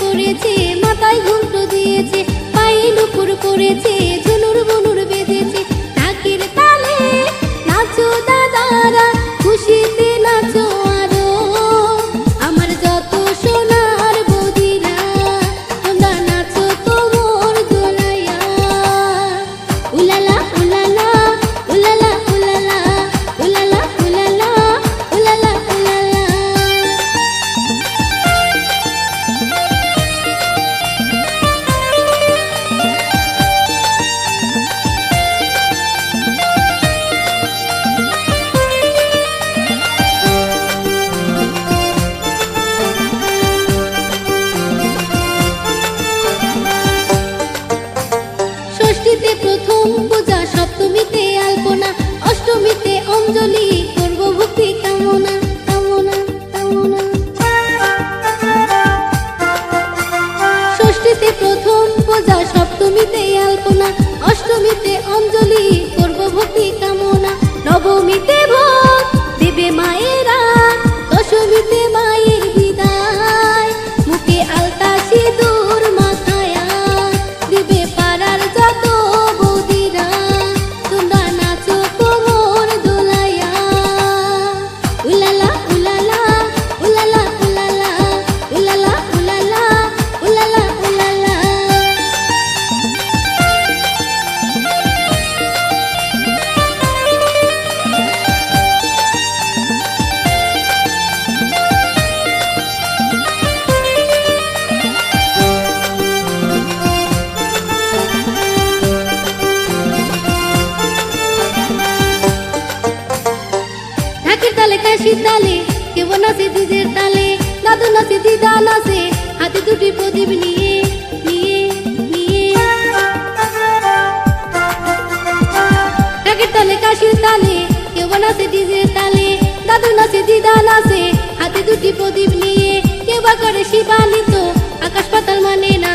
করেছে মাথায় ঘুমটো দিয়েছে পায়ে নুপুর করেছে জমিতে অঞ্জলি শীতালে কেবল নাচে দিদির তালে, দাদু নাচে, দিদা নাচে, হাতে দুটি প্রদীপ নিয়ে নিয়ে নিয়ে। রাগের তালে কাশির তালে, কেউ নাচে ডিজের তালে, দাদু নাচে, দিদা আছে হাতে দুটি প্রদীপ নিয়ে, কেউ বা করে শিবালিত, আকাশ পাতাল মানে না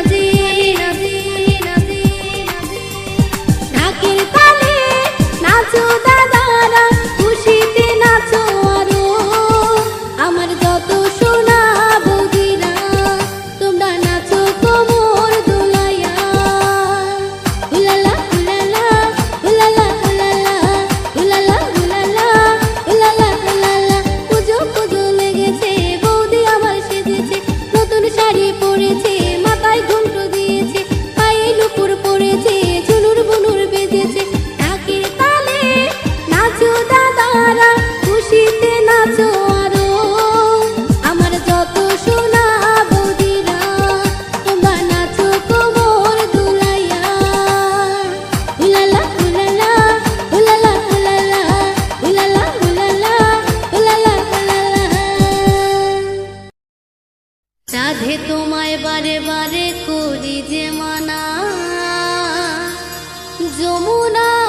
রাধে তোমায় বারে বারে করি যে মানা। যমুনা